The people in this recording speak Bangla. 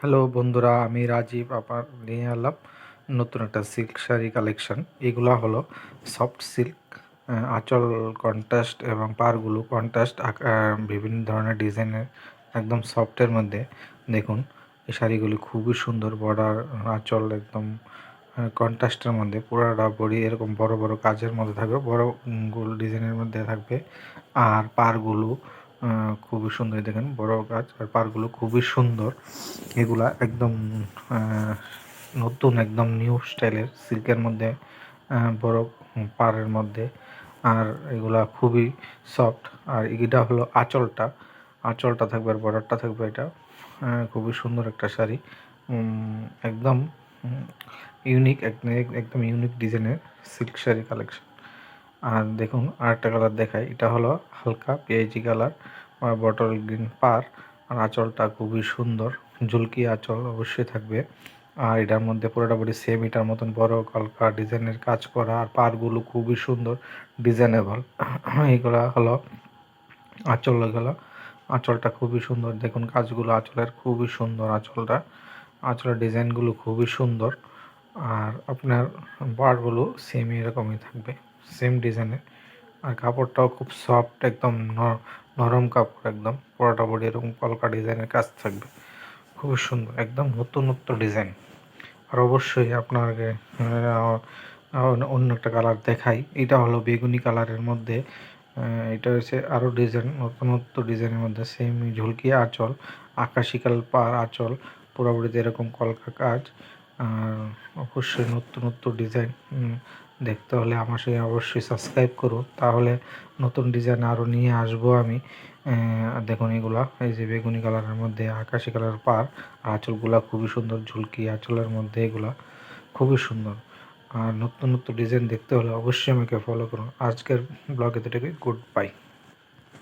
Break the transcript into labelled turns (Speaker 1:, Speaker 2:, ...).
Speaker 1: হ্যালো বন্ধুরা, আমি রাজীব, আবার নিয়ে এলাম নতুন একটা সিল্ক শাড়ি কালেকশন এগুলা হলো সফট সিল্ক আঁচল কন্ট্রাস্ট এবং পারগুলো কন্ট্রাস্ট বিভিন্ন ধরনের ডিজাইনের একদম সফটের মধ্যে। দেখুন, এই শাড়িগুলি খুবই সুন্দর বর্ডার আঁচল একদম কন্ট্রাস্টের মধ্যে। পুরোটা বড়ি এরকম বড় বড় কাজের মধ্যে থাকবে, বড় গোল ডিজাইনের মধ্যে থাকবে। আর পারগুলো খুবই সুন্দর দেখেন, বড় গাছ আর পারগুলো খুবই সুন্দর। এগুলা একদম নতুন, একদম নিউ স্টাইলের সিল্কের মধ্যে বড় পাড়ের মধ্যে। আর এগুলা খুবই সফট আর এটা হলো আঁচলটা। আঁচলটা থাকবে আর বর্ডারটা থাকবে এটা। খুবই সুন্দর একটা শাড়ি। একদম ইউনিক একদম ইউনিক ডিজাইনের সিল্ক শাড়ি কালেকশন আর দেখুন আরেকটা কালার দেখাই। এটা হলো হালকা পেঁয়াজি কালার বটল গ্রিন পার। আর আঁচলটা খুবই সুন্দর, ঝুলকি আঁচল অবশ্যই থাকবে। আর এটার মধ্যে পুরোটা বডি সেম এটার মতন বড় কলকা ডিজাইনের কাজ করা। আর পারগুলো খুবই সুন্দর ডিজাইনেবল এইগুলা হলো আঁচল গেল আঁচলটা খুবই সুন্দর। দেখুন কাজগুলো আঁচলের খুবই সুন্দর আঁচলটা। আঁচলের ডিজাইনগুলো খুবই সুন্দর। আর আপনার বারগুলো সেম এরকমই থাকবে সেম ডিজাইনের আর কাপড়টাও খুব সফট একদম নরম কাপড় একদম। পরোটা বডি এরকম কলকা ডিজাইনের কাজ থাকবে। খুবই সুন্দর, একদম নতুনত্ব ডিজাইন আর অবশ্যই আপনাকে অন্য- একটা কালার দেখাই। এটা হলো বেগুনি কালারের মধ্যে এটা হচ্ছে আরও ডিজাইন নতুনত্ব ডিজাইনের মধ্যে সেম ঝুলকি আঁচল আকাশি কালার পার আঁচল পুরোপুরিতে এরকম কলকা কাজ। অবশ্যই নতুন নতুন ডিজাইন দেখতে হলে আমার সঙ্গে অবশ্যই সাবস্ক্রাইব করুন তাহলে নতুন ডিজাইন আরও নিয়ে আসব আমি। দেখুন এগুলা, এই যে বেগুনি কালারের মধ্যে আকাশি কালার পার, আঁচলগুলা খুবই সুন্দর, ঝুলকি আঁচলের মধ্যে এগুলা খুবই সুন্দর। আর নতুন নতুন ডিজাইন দেখতে হলে অবশ্যই আমাকে ফলো করুন। আজকের ব্লগে থেকে গুড বাই